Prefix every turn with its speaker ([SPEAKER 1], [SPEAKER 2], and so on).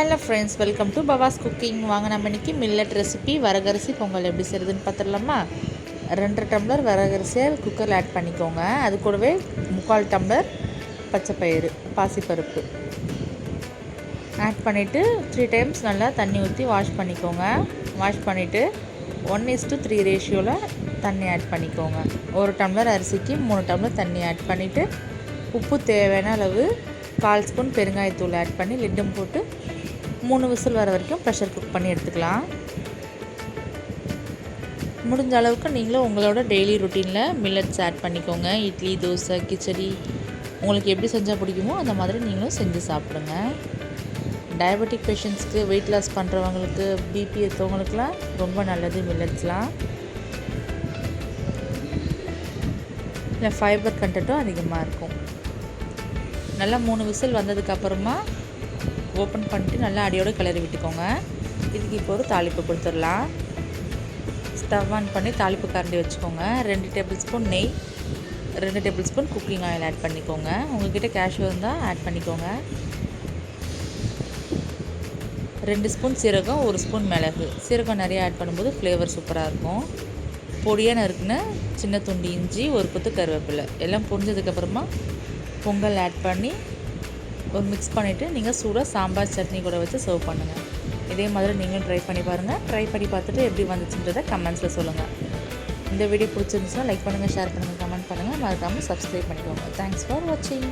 [SPEAKER 1] Hello friends welcome to Bava's cooking வாங்க நம்ம இன்றைக்கி மில்லட் ரெசிபி வரகரிசி பொங்கல் எப்படி செய்கிறதுன்னு பார்த்துடலாமா? ரெண்டு டம்ளர் வரகரிசியை குக்கரில் ஆட் பண்ணிக்கோங்க. அது கூடவே முக்கால் டம்ளர் பச்சைப்பயிறு பாசிப்பருப்பு. ஆட் பண்ணிவிட்டு த்ரீ டைம்ஸ் நல்லா தண்ணி ஊற்றி வாஷ் பண்ணிக்கோங்க. வாஷ் பண்ணிவிட்டு ஒன் இஸ் டு த்ரீ ரேஷியோவில் தண்ணி ஆட் பண்ணிக்கோங்க. ஒரு டம்ளர் அரிசிக்கு மூணு டம்ளர் தண்ணி ஆட் பண்ணிவிட்டு உப்பு தேவையான அளவு கால் ஸ்பூன் பெருங்காயத்தூள் ஆட் பண்ணி லிட்டும் போட்டு மூணு விசில் வர வரைக்கும் ப்ரெஷர் குக் பண்ணி எடுத்துக்கலாம். முடிஞ்ச அளவுக்கு நீங்களும் உங்களோட டெய்லி ருட்டீனில் மில்லட்ஸ் ஆட் பண்ணிக்கோங்க. இட்லி தோசை கிச்சடி உங்களுக்கு எப்படி செஞ்சால் பிடிக்குமோ அந்த மாதிரி நீங்களும் செஞ்சு சாப்பிடுங்க. டயபெட்டிக் பேஷண்ட்ஸ்க்கு வெயிட் லாஸ் பண்ணுறவங்களுக்கு பிபி இருக்கவங்களுக்குலாம் ரொம்ப நல்லது மில்லட்ஸ்லாம் இல்லை ஃபைபர் கண்டென்ட்டும் அதிகமாக இருக்கும். நல்லா மூணு விசில் வந்ததுக்கப்புறமா ஓப்பன் பண்ணிட்டு நல்லா அடியோடு கிளறி விட்டுக்கோங்க. இதுக்கு இப்போ ஒரு தாளிப்பு கொடுத்துடலாம். ஸ்டவ் ஆன் பண்ணி தாளிப்பு கரண்டி வச்சுக்கோங்க. ரெண்டு டேபிள் ஸ்பூன் நெய் ரெண்டு tablespoon cooking oil add பண்ணிக்கோங்க. உங்கள்கிட்ட கேஷ்யூ இருந்தால் ஆட் பண்ணிக்கோங்க. ரெண்டு ஸ்பூன் சீரகம் ஒரு ஸ்பூன் மிளகு. சீரகம் நிறைய ஆட் பண்ணும்போது ஃப்ளேவர் சூப்பராக இருக்கும். பொடியாக நறுக்குன்னு சின்ன துண்டு இஞ்சி ஒரு கொத்து கருவேப்பிலை. எல்லாம் பொரிஞ்சதுக்கப்புறமா பொங்கல் ஆட் பண்ணி ஒரு மிக்ஸ் பண்ணிவிட்டு நீங்கள் சூடாக சாம்பார் சட்னி கூட வச்சு சர்வ் பண்ணுங்கள் இதே மாதிரி நீங்களும் ட்ரை பண்ணி பாருங்கள் ட்ரை பண்ணி பார்த்துட்டு எப்படி வந்துச்சுன்றதை கமெண்ட்ஸில் சொல்லுங்கள் இந்த வீடியோ பிடிச்சிருந்துச்சுன்னா லைக் பண்ணுங்கள் ஷேர் பண்ணுங்கள் கமெண்ட் பண்ணுங்கள் மறக்காமல் சப்ஸ்கிரைப் பண்ணிக்கோங்க. தேங்க்ஸ் ஃபார் வாட்சிங்